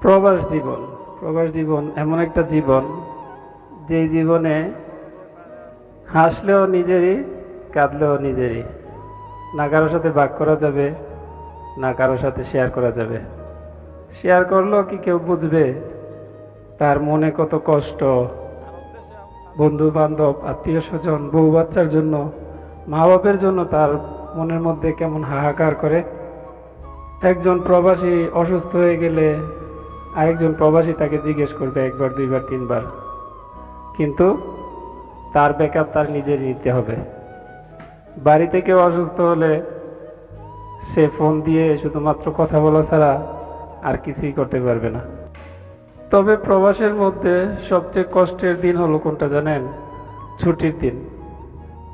প্রবাস জীবন প্রবাস জীবন এমন একটা জীবন যে জীবনে হাসলেও নিজেরই, কাঁদলেও নিজেরই। না কারোর সাথে ভাগ করা যাবে, না কারোর সাথে শেয়ার করা যাবে। শেয়ার করলেও কি কেউ বুঝবে তার মনে কত কষ্ট? বন্ধু বান্ধব আত্মীয় স্বজন বউ বাচ্চার জন্য মা বাপের জন্য তার মনের মধ্যে কেমন হাহাকার করে? একজন প্রবাসী অসুস্থ হয়ে গেলে আরেকজন প্রবাসী তাকে জিজ্ঞেস করবে একবার, দুইবার, তিনবার। কিন্তু তার ব্যাকআপ তার নিজের নিতে হবে। বাড়িতে কেউ অসুস্থ হলে সে ফোন দিয়ে শুধুমাত্র কথা বলা ছাড়া আর কিছুই করতে পারবে না। তবে প্রবাসের মধ্যে সবচেয়ে কষ্টের দিন হলো কোনটা জানেন? ছুটির দিন।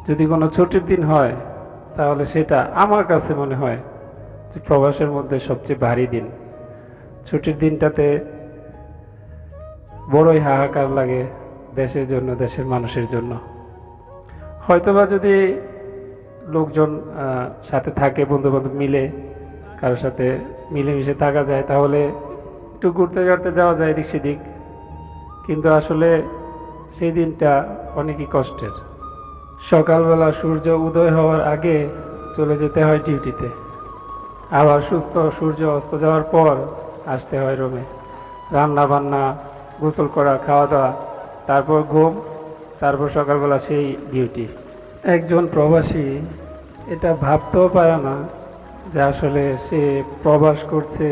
যদি কোনো ছুটির দিন হয়, তাহলে সেটা আমার কাছে মনে হয় যে প্রবাসের মধ্যে সবচেয়ে ভারী দিন। ছুটির দিনটাতে বড়ই হাহাকার লাগে দেশের জন্য, দেশের মানুষের জন্য। হয়তোবা যদি লোকজন সাথে থাকে বন্ধু বান্ধব মিলে, কারোর সাথে মিলেমিশে থাকা যায়, তাহলে একটু ঘুরতে ঘুরতে যাওয়া যায় এদিক সেদিক। কিন্তু আসলে সেই দিনটা অনেকই কষ্টের। সকালবেলা সূর্য উদয় হওয়ার আগে চলে যেতে হয় ডিউটিতে। আবার সুস্থ সূর্য অস্ত যাওয়ার পর আসতে হয় রুমে। রান্না বান্না গোসল করা খাওয়া দাওয়া তারপর ঘুম, তারপর সকালবেলা সেই ডিউটি একজন প্রবাসী এটা ভাবতেও পারে না যে আসলে সে প্রবাস করছে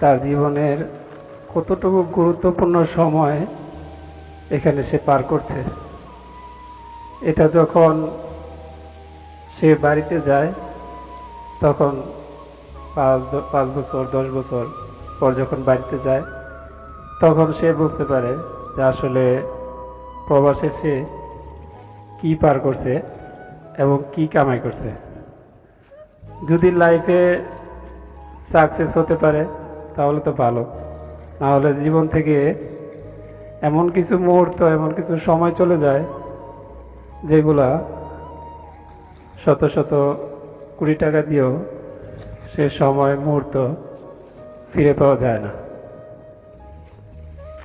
তার জীবনের কতটুকু গুরুত্বপূর্ণ সময় এখানে সে পার করছে। এটা যখন সে বাড়িতে যায়, তখন পাঁচ পাঁচ বছর, দশ বছর পর যখন বাড়িতে যায়, তখন সে বুঝতে পারে যে আসলে প্রবাসে সে কি পার করছে এবং কি কামাই করছে। যদি লাইফে সাকসেস হতে পারে, তাহলে তো ভালো। নাহলে জীবন থেকে এমন কিছু মুহূর্ত, এমন কিছু সময় চলে যায়, যেগুলা শত শত কুড়ি টাকা দিয়েও সে সময়, মুহূর্ত ফিরে পাওয়া যায় না।